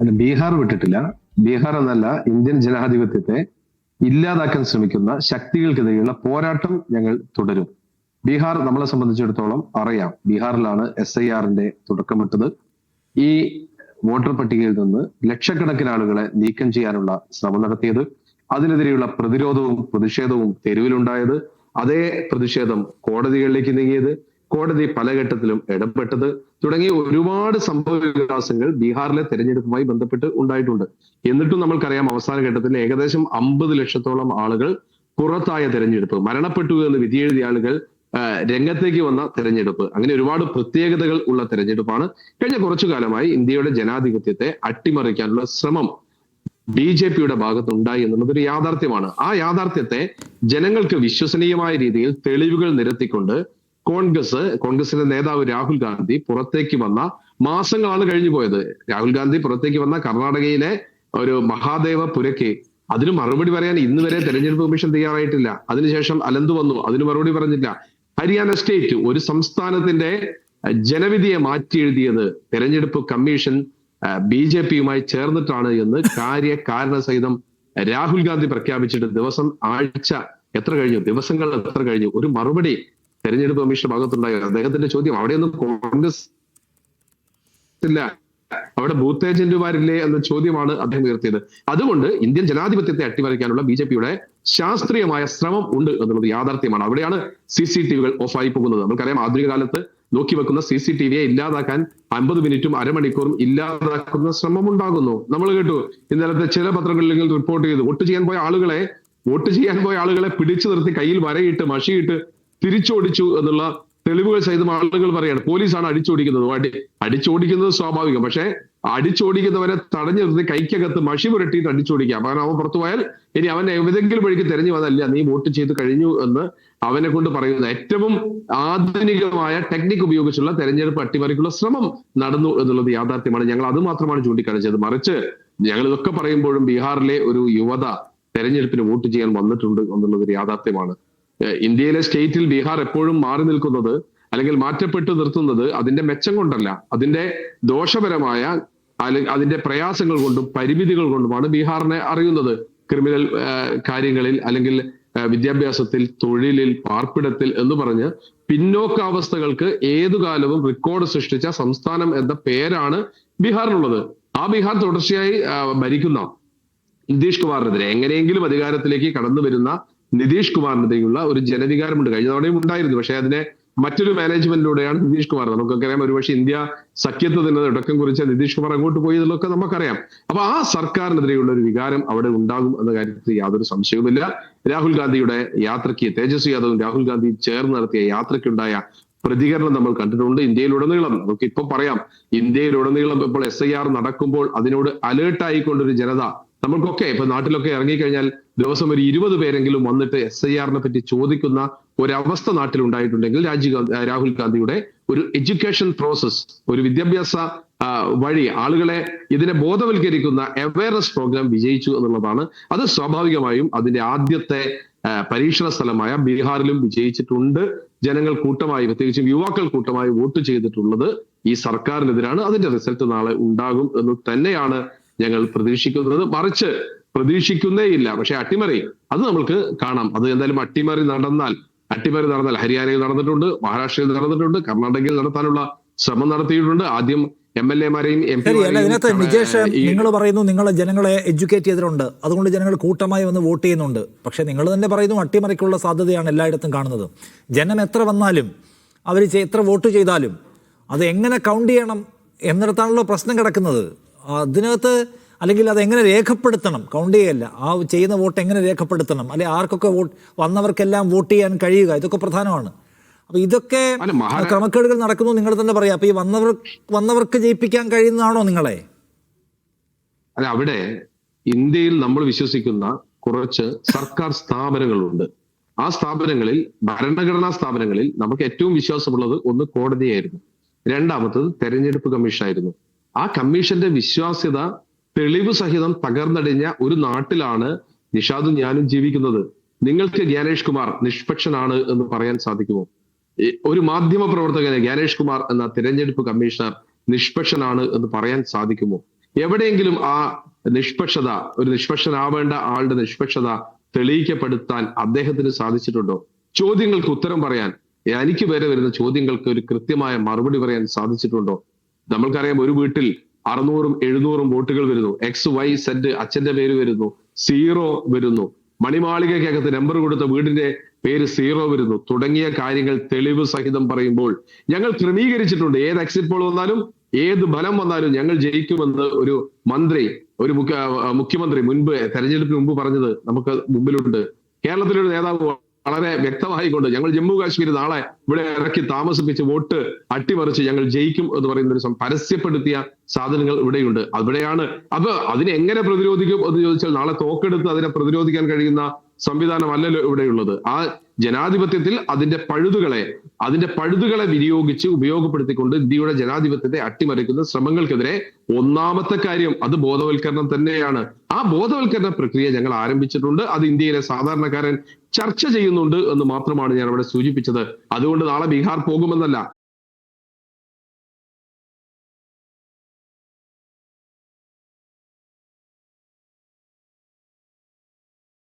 അല്ല ബീഹാർ വിട്ടിട്ടില്ല. ബീഹാർ എന്നല്ല ഇന്ത്യൻ ജനാധിപത്യത്തെ ഇല്ലാതാക്കാൻ ശ്രമിക്കുന്ന ശക്തികൾക്കെതിരെയുള്ള പോരാട്ടം ഞങ്ങൾ തുടരും. ബീഹാർ നമ്മളെ സംബന്ധിച്ചിടത്തോളം അറിയാം. ബീഹാറിലാണ് എസ് ഐ ആറിന്റെ തുടക്കമിട്ടത്. ഈ വോട്ടർ പട്ടികയിൽ നിന്ന് ലക്ഷക്കണക്കിന് ആളുകളെ നീക്കം ചെയ്യാനുള്ള ശ്രമം നടത്തിയത് അതിനെതിരെയുള്ള പ്രതിരോധവും പ്രതിഷേധവും തെരുവിലുണ്ടായത് അതേ പ്രതിഷേധം കോടതികളിലേക്ക് നീങ്ങിയത് കോടതി പല ഘട്ടത്തിലും ഇടപെട്ടത് തുടങ്ങിയ ഒരുപാട് സംഭവ വികാസങ്ങൾ ബീഹാറിലെ തെരഞ്ഞെടുപ്പുമായി ബന്ധപ്പെട്ട് ഉണ്ടായിട്ടുണ്ട്. എന്നിട്ടും നമ്മൾക്കറിയാം അവസാന ഘട്ടത്തിൽ ഏകദേശം അമ്പത് ലക്ഷത്തോളം ആളുകൾ പുറത്തായ തെരഞ്ഞെടുപ്പ് മരണപ്പെട്ടു എന്ന് വിധിയെഴുതിയ ആളുകൾ രംഗത്തേക്ക് വന്ന തെരഞ്ഞെടുപ്പ്. അങ്ങനെ ഒരുപാട് പ്രത്യേകതകൾ ഉള്ള തെരഞ്ഞെടുപ്പാണ്. കഴിഞ്ഞ കുറച്ചു കാലമായി ഇന്ത്യയുടെ ജനാധിപത്യത്തെ അട്ടിമറിക്കാനുള്ള ശ്രമം ബി ജെ പിയുടെ ഭാഗത്തുണ്ടായി എന്നുള്ളത് ഒരു യാഥാർത്ഥ്യമാണ്. ആ യാഥാർത്ഥ്യത്തെ ജനങ്ങൾക്ക് വിശ്വസനീയമായ രീതിയിൽ തെളിവുകൾ നിരത്തിക്കൊണ്ട് കോൺഗ്രസ് കോൺഗ്രസിന്റെ നേതാവ് രാഹുൽ ഗാന്ധി പുറത്തേക്ക് വന്ന മാസങ്ങളാണ് കഴിഞ്ഞു പോയത്. രാഹുൽ ഗാന്ധി പുറത്തേക്ക് വന്ന കർണാടകയിലെ ഒരു മഹാദേവ പുരയ്ക്ക് അതിന് മറുപടി പറയാൻ ഇന്ന് വരെ തെരഞ്ഞെടുപ്പ് കമ്മീഷൻ തയ്യാറായിട്ടില്ല. അതിനുശേഷം അലന്തു വന്നു അതിന് മറുപടി പറഞ്ഞില്ല. ഹരിയാന സ്റ്റേറ്റ് ഒരു സംസ്ഥാനത്തിന്റെ ജനവിധിയെ മാറ്റി എഴുതിയത് തെരഞ്ഞെടുപ്പ് കമ്മീഷൻ ബി ജെ പിയുമായി ചേർന്നിട്ടാണ് എന്ന് കാര്യ കാരണ സഹിതം രാഹുൽ ഗാന്ധി പ്രഖ്യാപിച്ചിട്ട് ദിവസം ആഴ്ച എത്ര കഴിഞ്ഞു? ദിവസങ്ങൾ എത്ര കഴിഞ്ഞു? ഒരു മറുപടി തെരഞ്ഞെടുപ്പ് കമ്മീഷന്റെ ഭാഗത്തുണ്ടായ അദ്ദേഹത്തിന്റെ ചോദ്യം. അവിടെയൊന്നും കോൺഗ്രസ് ഇല്ല. അവിടെ ബൂത്ത് ഏജന്റുമാരില്ലേ എന്ന ചോദ്യമാണ് അദ്ദേഹം ഉയർത്തിയത്. അതുകൊണ്ട് ഇന്ത്യൻ ജനാധിപത്യത്തെ അട്ടിമറിക്കാനുള്ള ബി ജെ പിയുടെ ശാസ്ത്രീയമായ ശ്രമം ഉണ്ട് എന്നുള്ളത് യാഥാർത്ഥ്യമാണ്. അവിടെയാണ് സി സി ടി വികൾ ഓഫായി പോകുന്നത്. നമുക്കറിയാം ആധുനിക കാലത്ത് നോക്കി വെക്കുന്ന സി സി ടി വിയെ ഇല്ലാതാക്കാൻ അമ്പത് മിനിറ്റും അരമണിക്കൂറും ഇല്ലാതാക്കുന്ന ശ്രമം ഉണ്ടാകുന്നു നമ്മൾ കേട്ടു ഇന്നലത്തെ ചില പത്രങ്ങളിൽ റിപ്പോർട്ട് ചെയ്തു. വോട്ട് ചെയ്യാൻ പോയ ആളുകളെ വോട്ട് ചെയ്യാൻ പോയ ആളുകളെ പിടിച്ചു നിർത്തി കയ്യിൽ വരയിട്ട് മഷിയിട്ട് തിരിച്ചോടിച്ചു എന്നുള്ള തെളിവുകൾ സഹിതം ആളുകൾ പറയാണ്. പോലീസാണ് അടിച്ചോടിക്കുന്നത്. അടി അടിച്ചോടിക്കുന്നത് സ്വാഭാവികം. പക്ഷേ അടിച്ചോടിക്കുന്നവരെ തടഞ്ഞു നിർത്തി കൈക്കകത്ത് മഷി പുരട്ടിയിട്ട് അടിച്ചോടിക്കാം. കാരണം അവൻ പുറത്തു പോയാൽ ഇനി അവൻ ഏതെങ്കിലും വഴിക്ക് തെരഞ്ഞു വന്നല്ല നീ വോട്ട് ചെയ്ത് കഴിഞ്ഞു എന്ന് അവനെ കൊണ്ട് പറയുന്നത്. ഏറ്റവും ആധുനികമായ ടെക്നിക് ഉപയോഗിച്ചുള്ള തെരഞ്ഞെടുപ്പ് അട്ടിമറിക്കുള്ള ശ്രമം നടന്നു എന്നുള്ളത് യാഥാർത്ഥ്യമാണ്. ഞങ്ങൾ അത് മാത്രമാണ് ചൂണ്ടിക്കാണിച്ചത്. മറിച്ച് ഞങ്ങൾ ഇതൊക്കെ പറയുമ്പോഴും ബീഹാറിലെ ഒരു യുവത തെരഞ്ഞെടുപ്പിന് വോട്ട് ചെയ്യാൻ വന്നിട്ടുണ്ട് എന്നുള്ളത് ഒരു യാഥാർത്ഥ്യമാണ്. ഇന്ത്യയിലെ സ്റ്റേറ്റിൽ ബീഹാർ എപ്പോഴും മാറി നിൽക്കുന്നത് അല്ലെങ്കിൽ മാറ്റപ്പെട്ടു നിർത്തുന്നത് അതിന്റെ മെച്ചം കൊണ്ടല്ല. അതിന്റെ ദോഷപരമായ അല്ലെങ്കിൽ അതിന്റെ പ്രയാസങ്ങൾ കൊണ്ടും പരിമിതികൾ കൊണ്ടുമാണ് ബീഹാറിനെ അറിയുന്നത്. ക്രിമിനൽ കാര്യങ്ങളിൽ അല്ലെങ്കിൽ വിദ്യാഭ്യാസത്തിൽ തൊഴിലിൽ പാർപ്പിടത്തിൽ എന്ന് പറഞ്ഞ് പിന്നോക്കാവസ്ഥകൾക്ക് ഏതു കാലവും റെക്കോർഡ് സൃഷ്ടിച്ച സംസ്ഥാനം എന്ന പേരാണ് ബീഹാറിനുള്ളത്. ആ ബീഹാർ തുടർച്ചയായി ഭരിക്കുന്ന നിതീഷ് കുമാറിനെതിരെ എങ്ങനെയെങ്കിലും അധികാരത്തിലേക്ക് കടന്നു വരുന്ന നിതീഷ് കുമാറിനെതിരെയുള്ള ഒരു ജനവികാരമുണ്ട് കഴിഞ്ഞ തവണയും ഉണ്ടായിരുന്നു. പക്ഷെ അതിനെ മറ്റൊരു മാനേജ്മെന്റിലൂടെയാണ് നിതീഷ് കുമാർ നമുക്കൊക്കെ അറിയാം ഒരുപക്ഷെ ഇന്ത്യ സഖ്യത്ത് തന്നെ തുടക്കം കുറിച്ച് നിതീഷ് കുമാർ അങ്ങോട്ട് പോയി എന്നുള്ളതൊക്കെ നമുക്കറിയാം. അപ്പൊ ആ സർക്കാരിനെതിരെയുള്ള ഒരു വികാരം അവിടെ ഉണ്ടാകും എന്ന കാര്യത്തിൽ യാതൊരു സംശയവുമില്ല. രാഹുൽ ഗാന്ധിയുടെ യാത്രയ്ക്ക് തേജസ്വി യാദവും രാഹുൽ ഗാന്ധി ചേർന്ന് നടത്തിയ യാത്രയ്ക്കുണ്ടായ പ്രതികരണം നമ്മൾ കണ്ടിട്ടുണ്ട് ഇന്ത്യയിലുടനീളം. നമുക്ക് ഇപ്പൊ പറയാം ഇന്ത്യയിലുടനീളം ഇപ്പോൾ എസ് ഐ ആർ നടക്കുമ്പോൾ അതിനോട് അലേർട്ട് ആയിക്കൊണ്ടൊരു ജനത നമ്മൾക്കൊക്കെ ഇപ്പൊ നാട്ടിലൊക്കെ ഇറങ്ങിക്കഴിഞ്ഞാൽ ദിവസം ഒരു ഇരുപത് പേരെങ്കിലും വന്നിട്ട് എസ് ഐ ആറിനെ പറ്റി ചോദിക്കുന്ന ഒരവസ്ഥ നാട്ടിൽ ഉണ്ടായിട്ടുണ്ടെങ്കിൽ രാജീവ് രാഹുൽ ഗാന്ധിയുടെ ഒരു എഡ്യൂക്കേഷൻ പ്രോസസ് ഒരു വിദ്യാഭ്യാസ വഴി ആളുകളെ ഇതിനെ ബോധവൽക്കരിക്കുന്ന അവയർനെസ് പ്രോഗ്രാം വിജയിച്ചു എന്നുള്ളതാണ്. അത് സ്വാഭാവികമായും അതിന്റെ ആദ്യത്തെ പരീക്ഷണ സ്ഥലമായ ബീഹാറിലും വിജയിച്ചിട്ടുണ്ട്. ജനങ്ങൾ കൂട്ടമായി പ്രത്യേകിച്ചും യുവാക്കൾ കൂട്ടമായി വോട്ട് ചെയ്തിട്ടുള്ളത് ഈ സർക്കാരിനെതിരാണ്. അതിന്റെ റിസൾട്ട് നാളെ ഉണ്ടാകും എന്ന് തന്നെയാണ് ഞങ്ങൾ പ്രതീക്ഷിക്കുന്നത് മറിച്ച് പ്രതീക്ഷിക്കുന്നേയില്ല. പക്ഷെ അട്ടിമറി അത് നമ്മൾക്ക് കാണാം. അത് എന്തായാലും അട്ടിമറി നടന്നാൽ അട്ടിമറി നടന്നാൽ ഹരിയാനയിൽ നടന്നിട്ടുണ്ട് മഹാരാഷ്ട്രയിൽ നടന്നിട്ടുണ്ട് കർണാടകയിൽ നടത്താനുള്ള ശ്രമം നടത്തിയിട്ടുണ്ട്. ആദ്യം എം എൽ എമാരെയും എം പി ഇതിനകത്ത് നിജേഷ് നിങ്ങൾ പറയുന്നു നിങ്ങൾ ജനങ്ങളെ എഡ്യൂക്കേറ്റ് ചെയ്തിട്ടുണ്ട്. അതുകൊണ്ട് ജനങ്ങൾ കൂട്ടമായി വന്ന് വോട്ട് ചെയ്യുന്നുണ്ട്. പക്ഷെ നിങ്ങൾ തന്നെ പറയുന്നു അട്ടിമറിക്കുള്ള സാധ്യതയാണ് എല്ലായിടത്തും കാണുന്നത്. ജനം എത്ര വന്നാലും അവർ എത്ര വോട്ട് ചെയ്താലും അത് എങ്ങനെ കൗണ്ട് ചെയ്യണം എന്നിടത്താണല്ലോ പ്രശ്നം കിടക്കുന്നത്. അതിനകത്ത് അല്ലെങ്കിൽ അത് എങ്ങനെ രേഖപ്പെടുത്തണം? കൗണ്ട് ചെയ്യല്ല. ആ ചെയ്യുന്ന വോട്ട് എങ്ങനെ രേഖപ്പെടുത്തണം? അല്ലെ ആർക്കൊക്കെ വോട്ട് വന്നവർക്കെല്ലാം വോട്ട് ചെയ്യാൻ കഴിയുക? ഇതൊക്കെ പ്രധാനമാണ്. അപ്പൊ ഇതൊക്കെ ക്രമക്കേടുകൾ നടക്കുന്നു നിങ്ങൾ തന്നെ പറയാം. അപ്പൊ ഈ വന്നവർ വന്നവർക്ക് ജയിപ്പിക്കാൻ കഴിയുന്നതാണോ നിങ്ങളെ? അല്ല അവിടെ ഇന്ത്യയിൽ നമ്മൾ വിശ്വസിക്കുന്ന കുറച്ച് സർക്കാർ സ്ഥാപനങ്ങളുണ്ട്. ആ സ്ഥാപനങ്ങളിൽ ഭരണഘടനാ സ്ഥാപനങ്ങളിൽ നമുക്ക് ഏറ്റവും വിശ്വാസമുള്ളത് ഒന്ന് കോടതിയായിരുന്നു. രണ്ടാമത്തത് തെരഞ്ഞെടുപ്പ് കമ്മീഷനായിരുന്നു. ആ കമ്മീഷന്റെ വിശ്വാസ്യത തെളിവ് സഹിതം തകർന്നടിഞ്ഞ ഒരു നാട്ടിലാണ് നിഷാദും ഞാനും ജീവിക്കുന്നത്. നിങ്ങൾക്ക് ജ്ഞാനേഷ് കുമാർ നിഷ്പക്ഷനാണ് എന്ന് പറയാൻ സാധിക്കുമോ? ഒരു മാധ്യമ പ്രവർത്തകന് ജ്ഞാനേഷ് കുമാർ എന്ന തിരഞ്ഞെടുപ്പ് കമ്മീഷണർ നിഷ്പക്ഷനാണ് എന്ന് പറയാൻ സാധിക്കുമോ? എവിടെയെങ്കിലും ആ നിഷ്പക്ഷത ഒരു നിഷ്പക്ഷനാവേണ്ട ആളുടെ നിഷ്പക്ഷത തെളിയിക്കപ്പെടുത്താൻ അദ്ദേഹത്തിന് സാധിച്ചിട്ടുണ്ടോ? ചോദ്യങ്ങൾക്ക് ഉത്തരം പറയാൻ എനിക്ക് വരെ വരുന്ന ചോദ്യങ്ങൾക്ക് ഒരു കൃത്യമായ മറുപടി പറയാൻ സാധിച്ചിട്ടുണ്ടോ? നമ്മൾക്കറിയാം ഒരു വീട്ടിൽ അറുന്നൂറും എഴുന്നൂറും വോട്ടുകൾ വരുന്നു. എക്സ് വൈ സെഡ് അച്ഛന്റെ പേര് വരുന്നു. സീറോ വരുന്നു. മണിമാളികയ്ക്കകത്ത് നമ്പർ കൊടുത്ത വീടിന്റെ പേര് സീറോ വരുന്നു. തുടങ്ങിയ കാര്യങ്ങൾ തെളിവ് സഹിതം പറയുമ്പോൾ ഞങ്ങൾ ക്രമീകരിച്ചിട്ടുണ്ട്. ഏത് എക്സിറ്റ് പോൾ വന്നാലും ഏത് ഫലം വന്നാലും ഞങ്ങൾ ജയിക്കുമെന്ന് ഒരു മന്ത്രി ഒരു മുഖ്യ മുഖ്യമന്ത്രി മുൻപ് തെരഞ്ഞെടുപ്പിന് മുമ്പ് പറഞ്ഞത് നമുക്ക് മുമ്പിലുണ്ട്. കേരളത്തിലൊരു നേതാവ് വളരെ വ്യക്തമായിക്കൊണ്ട് ഞങ്ങൾ ജമ്മു കാശ്മീർ നാളെ ഇവിടെ ഇറക്കി താമസിപ്പിച്ച് വോട്ട് അട്ടിമറിച്ച് ഞങ്ങൾ ജയിക്കും എന്ന് പറയുന്ന ഒരു പരസ്യപ്പെടുത്തിയ സാധനങ്ങൾ ഇവിടെയുണ്ട്. അവിടെയാണ്. അപ്പൊ അതിനെ എങ്ങനെ പ്രതിരോധിക്കും എന്ന് ചോദിച്ചാൽ നാളെ തോക്കെടുത്ത് അതിനെ പ്രതിരോധിക്കാൻ കഴിയുന്ന സംവിധാനമല്ലല്ലോ ഇവിടെയുള്ളത്. ആ ജനാധിപത്യത്തിൽ അതിന്റെ പഴുതുകളെ അതിന്റെ പഴുതുകളെ വിനിയോഗിച്ച് ഉപയോഗപ്പെടുത്തിക്കൊണ്ട് ഇന്ത്യയുടെ ജനാധിപത്യത്തെ അട്ടിമറിക്കുന്ന ശ്രമങ്ങൾക്കെതിരെ ഒന്നാമത്തെ കാര്യം അത് ബോധവൽക്കരണം തന്നെയാണ്. ആ ബോധവൽക്കരണ പ്രക്രിയ ഞങ്ങൾ ആരംഭിച്ചിട്ടുണ്ട്. അത് ഇന്ത്യയിലെ സാധാരണക്കാരൻ ചർച്ച ചെയ്യുന്നുണ്ട് എന്ന് മാത്രമാണ് ഞാൻ അവിടെ സൂചിപ്പിച്ചത്. അതുകൊണ്ട് നാളെ ബീഹാർ പോകുമെന്നല്ല.